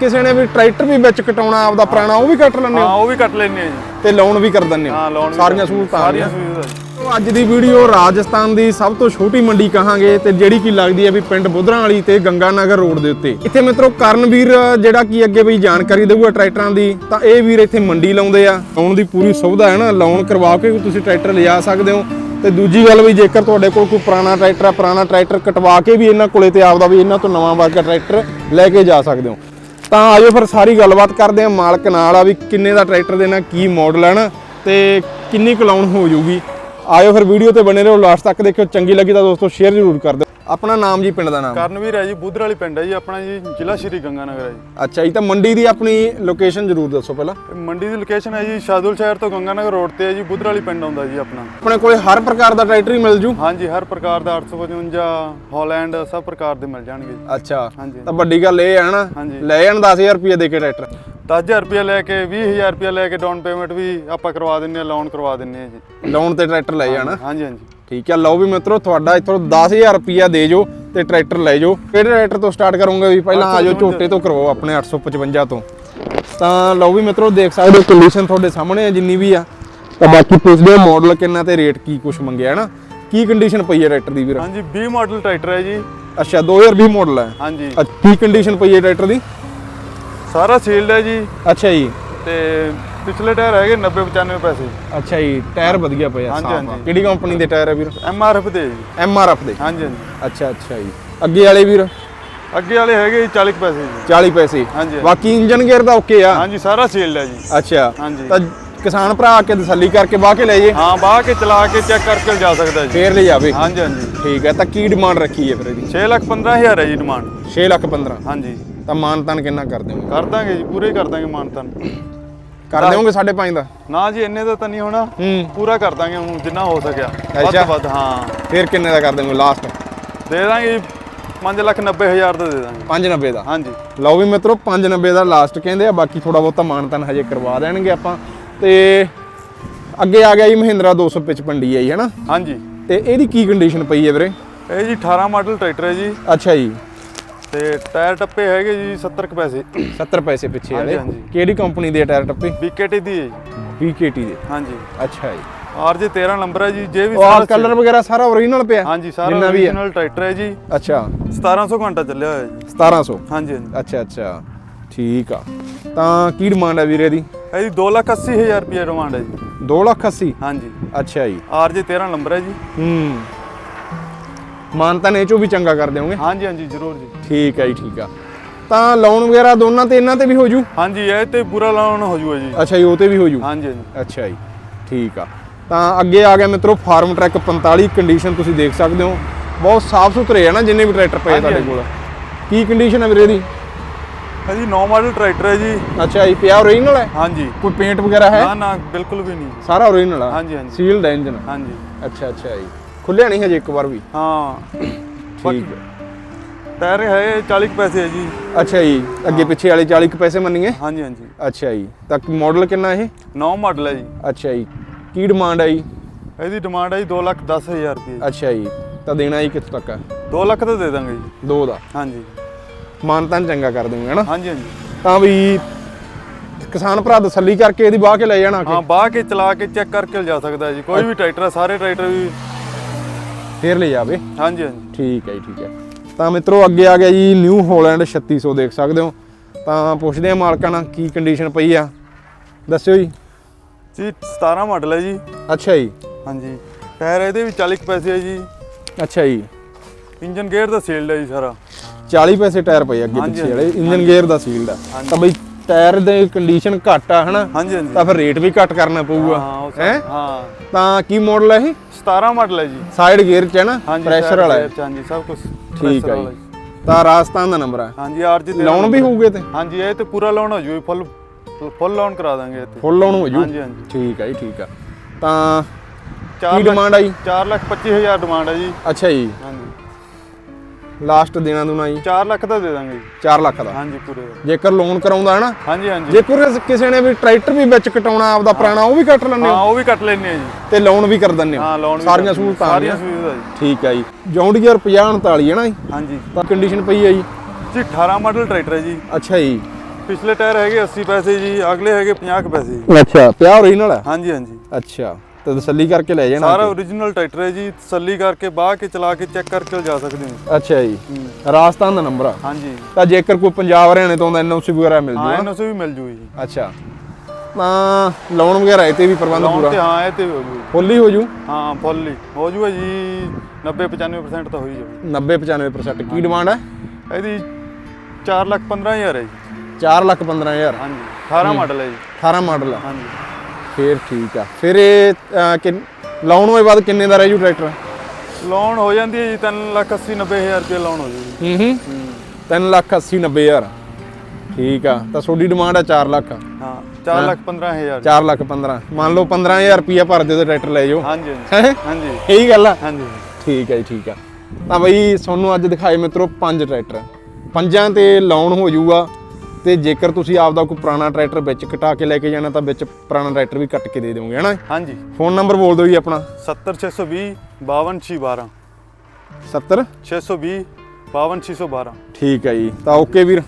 ਕਿਸੇ ਨੇ ਵੀ ਟਰੈਕਟਰ ਵੀ ਵਿੱਚ ਕਟਾਉਣਾ ਆਪਦਾ ਪੁਰਾਣਾ ਉਹ ਵੀ ਕੱਟ ਲੈਂਦੇ ਹਾਂ? ਹੋ ਉਹ ਵੀ ਕੱਟ ਲੈਣੇ ਆ ਜੀ। ਤੇ ਲੋਨ ਵੀ ਕਰ ਦਿੰਦੇ ਹਾਂ? ਹੋ ਲੋਨ ਸਾਰੀਆਂ ਸਹੂਲਤਾਂ ਆ ਸਾਰੀਆਂ ਗਈਆਂ। ਸਹੂਲਤਾਂ ਜੀ। ਤੋ ਅੱਜ ਦੀ ਵੀਡੀਓ ਰਾਜਸਥਾਨ ਦੀ ਸਭ ਤੋਂ ਛੋਟੀ ਮੰਡੀ ਕਹਾਂਗੇ ਤੇ ਜਿਹੜੀ ਕੀ ਲੱਗਦੀ ਹੈ ਵੀ ਪਿੰਡ ਬੁੱਧਰਾਂ ਵਾਲੀ ਤੇ ਗੰਗਾਨਗਰ ਰੋਡ ਦੇ ਉੱਤੇ। ਇੱਥੇ ਮਿੱਤਰੋ ਕਰਨਵੀਰ ਜਿਹੜਾ ਕੀ ਅੱਗੇ ਬਈ ਜਾਣਕਾਰੀ ਦੇਊਗਾ ਟਰੈਕਟਰਾਂ ਦੀ ਤਾਂ ਇਹ ਵੀਰ ਇੱਥੇ ਮੰਡੀ ਲਾਉਂਦੇ ਆ। ਲਾਉਣ ਦੀ ਪੂਰੀ ਸੁਵਿਧਾ ਹੈ ਨਾ ਲੋਨ ਕਰਵਾ ਕੇ ਵੀ ਤੁਸੀਂ ਟਰੈਕਟਰ ਲਿਜਾ ਸਕਦੇ ਹੋ। ਤੇ ਦੂਜੀ ਗੱਲ ਵੀ ਜੇਕਰ ਤੁਹਾਡੇ ਕੋਲ ਕੋਈ ਪੁਰਾਣਾ ਟਰੈਕਟਰ ਹੈ ਪੁਰਾਣਾ ਟਰੈਕਟਰ ਕਟਵਾ ਕੇ ਵੀ ਇਹਨਾਂ ਕੋਲੇ ਤੇ ਆਪਦਾ ਵੀ ਇਹਨਾਂ ਤੋਂ ਨਵਾਂ ਵਰਗਾ ਟਰੈਕਟਰ ਲੈ ਕੇ ਜਾ ਸਕਦੇ ਹੋ। ਤਾਂ ਆਜੋ ਫਿਰ ਸਾਰੀ ਗੱਲਬਾਤ ਕਰਦੇ ਆ ਮਾਲਕ ਨਾਲ ਆ ਵੀ ਕਿੰਨੇ ਦਾ ਟਰੈਕਟਰ ਦੇਣਾ ਕੀ ਮਾਡਲ ਹੈ ਨਾ, ਤੇ ਕਿੰਨੀ ਕਲਾਉਣ ਹੋ ਜੂਗੀ ਆਇਓ ਫਿਰ ਵੀਡੀਓ ਤੇ ਬਣੇ ਰਹੋ ਲਾਸਟ ਤੱਕ ਦੇਖਿਓ, ਚੰਗੀ ਲੱਗੀ ਤਾਂ ਦੋਸਤੋ ਸ਼ੇਅਰ ਜ਼ਰੂਰ ਕਰ ਦਿਓ। ਆਪਣਾ ਨਾਮ ਜੀ ਪਿੰਡ ਦਾ ਨਾਮ। ਕਰਨਵੀਰ ਹੈ ਜੀ ਬੁੱਧਰ ਵਾਲੀ ਪਿੰਡ ਹੈ ਜੀ ਆਪਣਾ ਜੀ ਜ਼ਿਲ੍ਹਾ ਸ਼੍ਰੀ ਗੰਗਾਨਗਰ ਹੈ ਜੀ। ਅੱਛਾ ਜੀ ਤਾਂ ਮੰਡੀ ਦੀ ਆਪਣੀ ਲੋਕੇਸ਼ਨ ਜ਼ਰੂਰ ਦੱਸੋ ਪਹਿਲਾਂ। ਇਹ ਮੰਡੀ ਦੀ ਲੋਕੇਸ਼ਨ ਹੈ ਜੀ ਸ਼ਾਦੁਲ ਸ਼ਹਿਰ ਤੋਂ ਗੰਗਾਨਗਰ ਰੋਡ ਤੇ ਹੈ ਜੀ ਬੁੱਧਰ ਵਾਲੀ ਪਿੰਡ ਆਉਂਦਾ ਜੀ ਆਪਣਾ। ਆਪਣੇ ਕੋਲੇ ਹਰ ਪ੍ਰਕਾਰ ਦਾ ਟਰੈਕਟਰ ਹੀ ਮਿਲ ਜੂ? ਹਾਂਜੀ ਹਰ ਪ੍ਰਕਾਰ ਦਾ 855 ਹਾਲੈਂਡ ਸਭ ਪ੍ਰਕਾਰ ਦੇ ਮਿਲ ਜਾਣਗੇ ਅੱਛਾ ਹਾਂਜੀ। ਤਾਂ ਵੱਡੀ ਗੱਲ ਇਹ ਹੈ ਨਾ। ਲੈ ਜਾਣ 10000 ਰੁਪਏ ਦੇ ਕੇ ਟਰੈਕਟਰ। 10000 ਰੁਪਏ ਲੈ ਕੇ 20000 ਰੁਪਏ ਲੈ ਕੇ ਡਾਊਨ ਪੇਮੈਂਟ ਵੀ ਆਪਾਂ ਕਰਵਾ ਦਿੰਨੇ ਆ ਲੋਨ ਕਰਵਾ ਦਿੰਨੇ ਆ ਜੀ। ਲੋਨ ਤੇ ਟਰੈਕਟਰ ਲੈ ਜਾਣਾ। ਹਾਂਜੀ ਹਾਂਜੀ। ਠੀਕ ਹੈ ਲਓ ਵੀ ਮਿੱਤਰੋ ਤੁਹਾਡਾ ਇੱਥੋਂ 10000 ਰੁਪਿਆ ਦੇ ਜੋ ਤੇ ਟਰੈਕਟਰ ਲੈ ਜਾਓ ਕਿਹੜੇ ਟਰੈਕਟਰ ਤੋਂ ਸਟਾਰਟ ਕਰੋਗੇ ਵੀ ਪਹਿਲਾਂ ਆ ਜਾਓ ਝੋਟੇ ਤੋਂ ਕਰਵਾਓ ਆਪਣੇ 855 ਤੋਂ। ਤਾਂ ਲਓ ਵੀ ਮਿੱਤਰੋ ਦੇਖ ਸਕਦੇ ਹੋ ਕੰਡੀਸ਼ਨ ਤੁਹਾਡੇ ਸਾਹਮਣੇ ਹੈ ਜਿੰਨੀ ਵੀ ਆ। ਤਾਂ ਬਾਕੀ ਪੁੱਛਦੇ ਹੋ ਮਾਡਲ ਕਿੰਨਾ ਤੇ ਰੇਟ ਕੀ ਕੁਝ ਮੰਗਿਆ ਹੈ ਨਾ ਕੀ ਕੰਡੀਸ਼ਨ ਪਈ ਹੈ ਟਰੈਕਟਰ ਦੀ ਵੀਰ? ਹਾਂਜੀ 20 ਮਾਡਲ ਟਰੈਕਟਰ ਹੈ ਜੀ। ਅੱਛਾ 2020 ਮਾਡਲ ਹੈ ਹਾਂਜੀ। ਅੱਛਾ, ਕੀ ਕੰਡੀਸ਼ਨ ਪਈ ਹੈ ਟਰੈਕਟਰ ਦੀ? ਸਾਰਾ ਸੀਲਡ ਹੈ ਜੀ। ਅੱਛਾ ਜੀ। ਤੇ ਪਿਛਲੇ ਟਾਇਰ ਹੈਗੇ 90 95 ਪੈਸੇ। ਅੱਛਾ ਜੀ ਟਾਇਰ ਵਧੀਆ ਪਏ ਆ ਹਾਂਜੀ, ਸਾਫ਼ ਆ। ਹਾਂਜੀ। ਕਿਹੜੀ ਕੰਪਨੀ ਦੇ ਟਾਇਰ ਆ ਵੀਰ? ਐਮ ਆਰ ਐਫ ਦੇ ਜੀ। ਐਮ ਆਰ ਐਫ ਦੇ? ਹਾਂਜੀ ਹਾਂਜੀ। ਅੱਛਾ ਅੱਛਾ ਜੀ। ਅੱਗੇ ਵਾਲੇ ਵੀਰ? ਅੱਗੇ ਵਾਲੇ ਹੈਗੇ ਜੀ 40 ਕੁ ਪੈਸੇ ਜੀ। 40 ਪੈਸੇ। ਹਾਂਜੀ। ਬਾਕੀ ਇੰਜਨ ਗੇਅਰ ਦਾ ਓਕੇ ਆ। ਹਾਂਜੀ ਸਾਰਾ ਸੀਲਡ ਹੈ ਜੀ। ਅੱਛਾ। ਹਾਂਜੀ। ਤਾਂ ਕਿਸਾਨ ਭਰਾ ਆ ਕੇ ਤਸੱਲੀ ਕਰਕੇ ਬਾਹ ਕੇ ਲੈ ਜੇ। ਹਾਂ ਬਾਹ ਕੇ ਚਲਾ ਕੇ ਚੈੱਕ ਕਰਕੇ ਜਾ ਸਕਦਾ ਜੀ। ਫੇਰ ਲੈ ਜਾਵੇ ਹਾਂਜੀ ਹਾਂਜੀ। ਠੀਕ ਹੈ ਤਾਂ ਕੀ ਡਿਮਾਂਡ ਰੱਖੀ ਹੈ ਫਿਰ ਇਹਦੀ? 6 ਲੱਖ 15000 ਹੈ ਜੀ ਡਿਮਾਂਡ 6 ਲੱਖ 15 ਹਾਂਜੀ। ਤਾਂ ਮਾਨਤਾਨ ਕਿੰਨਾ ਕਰ ਦਿਓਗੇ? ਕਰ ਦਾਂਗੇ ਜੀ ਪੂਰੇ ਕਰ ਦਾਂਗੇ ਮਾਨਤਨ। ਕਰ ਦਿਓਗੇ 5.5 ਦਾ। ਨਾ ਜੀ ਇੰਨੇ ਦਾ ਤਾਂ ਨਹੀਂ ਹੋਣਾ। ਹੂੰ। ਪੂਰਾ ਕਰ ਦਾਂਗੇ ਹੁਣ ਜਿੰਨਾ ਹੋ ਸਕਿਆ। ਵੱਧ ਅੱਛਾ। ਤੋਂ ਵੱਧ ਹਾਂ। ਫੇਰ ਕਿੰਨੇ ਦਾ ਕਰ ਦਿਓਗੇ ਲਾਸਟ ਦੇ ਦਾਂਗੇ ਜੀ 5 ਲੱਖ 90 ਹਜ਼ਾਰ ਦਾ ਦੇ ਦਾਂਗੇ। 5.90 ਦਾ? ਹਾਂਜੀ। ਲਓ ਵੀ ਮਿੱਤਰੋ 5.90 ਦਾ ਲਾਸਟ ਕਹਿੰਦੇ ਆ ਬਾਕੀ ਥੋੜਾ ਬਹੁਤਾ ਮਾਨਤਾਨ ਹਜੇ ਕਰਵਾ ਦੇਣਗੇ ਆਪਾਂ। ਤੇ ਅੱਗੇ ਆ ਗਿਆ ਜੀ ਮਹਿੰਦਰਾ 255 ਆਈ ਹੈ ਨਾ? ਹਾਂਜੀ। ਤੇ ਇਹਦੀ ਕੀ ਕੰਡੀਸ਼ਨ ਪਈ ਹੈ ਵੀਰੇ? ਇਹ ਜੀ 18 ਮਾਡਲ ਟਰੈਕਟਰ ਹੈ ਜੀ। ਅੱਛਾ ਜੀ। ਤੇ ਟਾਇਰ ਟੱਪੇ ਹੈਗੇ ਜੀ 70 ਕੁ ਪੈਸੇ। 70 ਪੈਸੇ ਪਿੱਛੇ ਵਾਲੇ। ਹਾਂਜੀ। ਕਿਹੜੀ ਕੰਪਨੀ ਦੇ ਟਾਇਰ ਟੱਪੇ? ਬੀਕੇਟੀ ਦੀ ਹੈ ਜੀ। BKT ਦੇ। ਹਾਂਜੀ। ਅੱਛਾ ਜੀ। ਆਰਜੇ 13 ਨੰਬਰ ਹੈ ਜੀ ਜੇ ਵੀ ਉਹ ਆ ਸਾਰਾ ਕਲਰ ਵਗੈਰਾ ਸਾਰਾ ਓਰੀਜਨਲ ਪਿਆ? ਹਾਂਜੀ ਸਾਰਾ ਜਿੰਨਾ ਵੀ ਹੈ? origignal ਟਰੈਕਟਰ ਹੈ ਜੀ। ਅੱਛਾ। 1700 ਘੰਟਾ ਚੱਲਿਆ ਹੋਇਆ ਜੀ। 1700 ਹਾਂਜੀ ਹਾਂਜੀ। ਅੱਛਾ ਅੱਛਾ। ਠੀਕ ਆ। ਤਾਂ ਕੀ ਡਿਮਾਂਡ ਹੈ ਵੀਰੇ ਦੀ? ਇਹ ਜੀ 2 ਲੱਖ 80 ਹਜ਼ਾਰ ਰੁਪਏ ਡਿਮਾਂਡ ਹੈ ਜੀ। 2 ਲੱਖ 80 ਹਾਂਜੀ। ਅੱਛਾ ਜੀ। ਆਰਜੇ 13 ਨੰਬਰ ਹੈ ਜੀ। ਹੂੰ। ਮਾਨਤਾ ਨੇ ਚੋਂ ਵੀ ਚੰਗਾ ਕਰ ਦਿਓਗੇ? ਹਾਂਜੀ ਹਾਂਜੀ ਜ਼ਰੂਰ ਜੀ। ਠੀਕ ਹੈ ਜੀ ਠੀਕ ਆ। ਤਾਂ ਲੋਨ ਵਗੈਰਾ ਦੋਨਾਂ ਤੇ ਇਹਨਾਂ ਤੇ ਵੀ ਹੋ ਜੂ? ਹਾਂਜੀ ਇਹ ਤੇ ਪੂਰਾ ਲਾਉਣ ਹੋ ਜੂਗਾ ਜੀ। ਅੱਛਾ ਜੀ ਉਹ ਤੇ ਵੀ ਹੋ ਜੂ? ਹਾਂਜੀ ਹਾਂਜੀ। ਅੱਛਾ ਜੀ ਠੀਕ ਆ। ਤਾਂ ਅੱਗੇ ਆ ਗਿਆ ਮਿੱਤਰੋ ਫਾਰਮ ਟਰੈਕ 45 ਕੰਡੀਸ਼ਨ ਤੁਸੀਂ ਦੇਖ ਸਕਦੇ ਹੋ। ਬਹੁਤ ਸਾਫ਼ ਸੁਥਰੇ ਆ ਨਾ ਜਿੰਨੇ ਵੀ ਟਰੈਕਟਰ ਪਏ ਹਾਂਜੀ, ਤੁਹਾਡੇ ਹਾਂਜੀ। ਕੋਲ। ਕੀ ਕੰਡੀਸ਼ਨ ਹੈ ਵੀਰੇ ਦੀ? ਇਹ ਜੀ 9 ਮਾਡਲ ਟਰੈਕਟਰ ਹੈ ਜੀ। ਅੱਛਾ ਜੀ ਪਿਆ ਓਰੀਜਨਲ ਹੈ? ਹਾਂਜੀ। ਕੋਈ ਪੇਂਟ ਵਗੈਰਾ ਹੈ? ਨਾ ਨਾ ਬਿਲਕੁਲ ਵੀ ਨਹੀਂ। ਸਾਰਾ ਓਰੀਜਨਲ ਆ? ਹਾਂਜੀ, ਹਾਂਜੀ। ਸੀਲਡ ਹੈ ਇੰਜਨ ਹਾਂਜੀ। ਅੱਛਾ ਅੱਛਾ ਜੀ। ਖੁੱਲਿਆ ਨਹੀਂ ਹਜੇ ਇੱਕ ਵਾਰ ਵੀ। ਹਾਂ। ਠੀਕ ਟਾਇਰ ਹੈ। 40 ਕੁ ਪੈਸੇ ਹੈ ਜੀ। ਅੱਛਾ ਜੀ ਅੱਗੇ ਪਿੱਛੇ ਵਾਲੇ 40 ਕੁ ਪੈਸੇ ਮੰਨੀਏ? ਹਾਂਜੀ ਹਾਂਜੀ। ਅੱਛਾ ਜੀ ਤਾਂ ਮਾਡਲ ਕਿੰਨਾ ਇਹ? 9 ਮਾਡਲ ਹੈ ਜੀ। ਅੱਛਾ ਜੀ ਕੀ ਡਿਮਾਂਡ ਹੈ ਜੀ? ਇਹਦੀ ਡਿਮਾਂਡ ਹੈ ਜੀ 2 ਲੱਖ 10 ਹਜ਼ਾਰ ਰੁਪਏ। ਅੱਛਾ ਜੀ ਤਾਂ ਦੇਣਾ ਜੀ ਕਿੱਥੋਂ ਤੱਕ ਹੈ? 2 ਲੱਖ ਤਾਂ ਦੇ ਦਾਂਗੇ ਜੀ। ਦੋ ਦਾ? ਹਾਂਜੀ। ਮਾਨਤਾਨ ਚੰਗਾ ਕਰ ਦੇਵਾਂਗੇ ਹਨਾ? ਹਾਂਜੀ ਹਾਂਜੀ। ਤਾਂ ਵੀ ਕਿਸਾਨ ਭਰਾ ਤਸੱਲੀ ਕਰਕੇ ਇਹਦੀ ਬਾਹ ਕੇ ਲੈ ਜਾਣਾ ਹਾਂ ਬਾਹ ਕੇ ਚਲਾ ਕੇ ਚੈੱਕ ਕਰਕੇ ਲਿਜਾ ਸਕਦਾ ਜੀ। ਕੋਈ ਵੀ ਟਰੈਕਟਰ ਸਾਰੇ ਟਰੈਕਟਰ ਵੀ ਫੇਰ ਲੈ ਜਾਵੇ ਹਾਂਜੀ ਹਾਂਜੀ। ਠੀਕ ਹੈ ਜੀ ਠੀਕ ਹੈ। ਤਾਂ ਮਿੱਤਰੋ ਅੱਗੇ ਆ ਗਿਆ ਜੀ ਨਿਊ ਹੋਲੈਂਡ 3600 ਦੇਖ ਸਕਦੇ ਹੋ। ਤਾਂ ਪੁੱਛਦੇ ਆ ਮਾਲਕਾਂ ਨਾਲ ਕੀ ਕੰਡੀਸ਼ਨ ਪਈ ਆ। ਦੱਸਿਓ ਜੀ। ਜੀ 17 ਮਾਡਲ ਹੈ ਜੀ। ਅੱਛਾ ਜੀ। ਹਾਂਜੀ। ਟਾਇਰ ਇਹਦੇ ਵੀ 40 ਕੁ ਪੈਸੇ ਹੈ ਜੀ। ਅੱਛਾ ਜੀ। ਇੰਜਨ ਗੇਅਰ ਦਾ ਸੇਲਡ ਹੈ ਜੀ ਸਾਰਾ। 40 ਪੈਸੇ ਟਾਇਰ ਪਏ ਅੱਗੇ ਪਿੱਛੇ ਵਾਲੇ। ਇੰਜਨ ਗੇਅਰ ਦਾ ਸੀਲਡ ਆ। ਤਾਂ ਬਈ ਟਾਇਰ ਦੀ ਕੰਡੀਸ਼ਨ ਘੱਟ ਆ ਹਨਾ? ਤਾਂ ਫਿਰ ਰੇਟ ਵੀ ਘੱਟ ਕਰਨਾ ਪਊਗਾ। ਹੈ ਹਾਂ? ਤਾਂ ਕੀ ਮਾਡਲ ਹੈ ਇਹ? 17 ਮਾਡਲ ਹੈ ਜੀ। ਸਾਈਡ ਗੇਅਰ ਚ ਹੈ ਨਾ? ਹਾਂਜੀ ਪ੍ਰੈਸ਼ਰ ਵਾਲਾ ਹੈ। ਹਾਂਜੀ ਸਭ ਕੁਝ ਠੀਕ ਹੈ ਜੀ। ਤਾਂ ਰਾਜਸਥਾਨ ਦਾ ਨੰਬਰ ਹੈ। ਹਾਂਜੀ ਆਰਜੀ ਲਾਉਣ ਵੀ ਹੋਊਗੇ ਤੇ? ਹਾਂਜੀ ਇਹ ਤੇ ਪੂਰਾ ਲਾਉਣ ਹੋ ਜੂ ਫੁੱਲ ਫੁੱਲ ਲਾਉਣ ਕਰਾ ਦਾਂਗੇ ਇੱਥੇ। ਫੁੱਲ ਲਾਉਣ ਹੋ ਜੂ? ਹਾਂਜੀ ਹਾਂਜੀ। ਠੀਕ ਹੈ ਜੀ ਠੀਕ ਆ ਤਾਂ 4 ਕੀ ਡਿਮਾਂਡ ਆਈ? 4 ਲੱਖ 25 ਹਜ਼ਾਰ ਡਿਮਾਂਡ ਹੈ ਜੀ। ਅੱਛਾ ਜੀ। ਲਾਸਟ ਦੇਣਾ ਦੂਣਾ ਜੀ। 4 ਲੱਖ ਦਾ ਦੇ ਦਾਂਗੇ ਜੀ। 4 ਲੱਖ ਦਾ। ਹਾਂਜੀ ਪੂਰੇ ਜੇਕਰ ਲੋਨ ਕਰਾਉਂਦਾ ਹੈ ਨਾ ਹਾਂਜੀ ਹਾਂਜੀ। ਜੇਕਰ ਕਿਸੇ ਨੇ ਵੀ ਟਰੈਕਟਰ ਵੀ ਵਿੱਚ ਕਟਾਉਣਾ ਆਪਦਾ ਪੁਰਾਣਾ ਉਹ ਵੀ ਕੱਟ ਲੈਂਦੇ ਹਾਂ। ਉਹ ਵੀ ਕੱਟ ਲੈਣੇ ਆ ਜੀ। ਤੇ ਲੋਨ ਵੀ ਕਰ ਦਿੰਦੇ ਹਾਂ। ਹੋ ਲੋਨ ਸਾਰੀਆਂ ਸਹੂਲਤਾਂ ਆ ਸਾਰੀਆਂ। ਸਹੂਲਤਾਂ ਜੀ। ਠੀਕ ਹੈ ਜੀ। ਜੌਂਡੀਅਰ 5039 ਹੈ ਨਾ ਜੀ? ਹਾਂਜੀ। ਤਾਂ ਕੰਡੀਸ਼ਨ ਪਈ ਹੈ ਜੀ? ਜੀ 18 ਮਾਡਲ ਟਰੈਕਟਰ ਹੈ ਜੀ। ਅੱਛਾ ਜੀ। ਪਿਛਲੇ ਟਾਇਰ ਹੈਗੇ 80 ਪੈਸੇ ਜੀ ਅਗਲੇ ਹੈਗੇ 50 ਕੁ ਪੈਸੇ ਜੀ। ਅੱਛਾ ਪਿਆ ਓਰੀਜਨਲ ਹੈ? ਹਾਂਜੀ ਹਾਂਜੀ। ਅੱਛਾ। ਤੇ ਤਸੱਲੀ ਕਰਕੇ ਲੈ ਜਾਣਾ ਸਾਰਾ ਓਰੀਜਨਲ ਟਰੈਕਟਰ ਹੈ ਜੀ ਤਸੱਲੀ ਕਰਕੇ ਬਾਹ ਕੇ ਚਲਾ ਕੇ ਚੈੱਕ ਕਰਕੇ ਲਿਜਾ ਸਕਦੇ ਹੋ। ਅੱਛਾ ਜੀ। ਰਾਜਸਥਾਨ ਦਾ ਨੰਬਰ ਆ। ਹਾਂਜੀ। ਤਾਂ ਜੇਕਰ ਕੋਈ ਪੰਜਾਬ ਹਰਿਆਣੇ ਤੋਂ ਆਉਂਦਾ ਐਨਓਸੀ ਵਗੈਰਾ ਮਿਲ ਹਾਂ ਜੂਗਾ ਇਹਨਾਂ ਵੀ ਮਿਲ ਜੂਗੀ ਜੀ। ਅੱਛਾ। ਤਾਂ ਲੋਨ ਵਗੈਰਾ ਇਹ ਤੇ ਵੀ ਪ੍ਰਬੰਧ ਪੂਰਾ? ਤੇ ਹਾਂ ਇਹ ਤੇ ਹੋ ਜੂ ਫੁੱਲੀ ਹੋ ਜੂ? ਹਾਂ ਫੁੱਲ ਹੀ। ਜੂਗਾ ਜੀ 90 95% ਤਾਂ ਹੋ ਹੀ ਜਾਊ 90 95% ਕੀ ਡਿਮਾਂਡ ਹੈ ਇਹਦੀ 4 ਲੱਖ 15000 ਹੈ ਜੀ। 4 ਲੱਖ 15000 ਹਾਂਜੀ। 18 ਮਾਡਲ ਹੈ ਜੀ। 18 ਮਾਡਲ ਹਾਂਜੀ। ਫੇਰ ਠੀਕ ਆ। ਫਿਰ ਇਹ ਅਹ, ਕਿੰਨ- ਲਾਉਣ ਤੋਂ ਬਾਅਦ ਕਿੰਨੇ ਦਾ ਰਹਿ ਜੂ ਟਰੈਕਟਰ? ਲੋਨ ਹੋ ਜਾਂਦੀ ਹੈ ਜੀ 3 ਲੱਖ 80 90000 ਰੁਪਏ ਲੋਨ ਹੋ ਜੂਗੀ ਹੂੰ ਹੂੰ। 3 ਲੱਖ 80 90000 ਠੀਕ ਆ। ਤਾਂ ਤੁਹਾਡੀ ਡਿਮਾਂਡ ਆ 4 ਲੱਖ। ਹਾਂ 4 ਲੱਖ 15000 4 ਲੱਖ 15 ਮੰਨ ਲਓ 15000 ਰੁਪਿਆ ਭਰ ਦਿਓ ਤੇ ਟਰੈਕਟਰ ਲੈ ਜਾਓ। ਹਾਂਜੀ ਹਾਂਜੀ। ਹੈਂ? ਹਾਂਜੀ। ਇਹੀ ਗੱਲ ਆ? ਹਾਂਜੀ ਠੀਕ ਹੈ ਜੀ ਠੀਕ ਆ। ਤਾਂ ਬਈ ਤੁਹਾਨੂੰ ਅੱਜ ਦਿਖਾਏ ਮਿੱਤਰੋ ਪੰਜ ਟਰੈਕਟਰ। ਪੰਜਾਂ ਤੇ ਲਾਉਣ ਹੋ ਜਾਊਗਾ ਤੇ ਜੇਕਰ ਤੁਸੀਂ ਆਪਦਾ ਕੋਈ ਪੁਰਾਣਾ ਟਰੈਕਟਰ ਵਿੱਚ ਕਟਾ ਕੇ ਲੈ ਕੇ ਜਾਣਾ ਤਾਂ ਵਿੱਚ ਪੁਰਾਣਾ ਟਰੈਕਟਰ ਵੀ ਕੱਟ ਕੇ ਦੇ ਦੇਵੋਗੇ ਹਨਾ? ਹਾਂਜੀ। ਫੋਨ ਨੰਬਰ ਬੋਲ ਦਿਓ ਜੀ ਆਪਣਾ। 70620 52612 70 620 52612 ਠੀਕ ਹੈ ਜੀ। ਤਾਂ ਓਕੇ ਵੀਰ।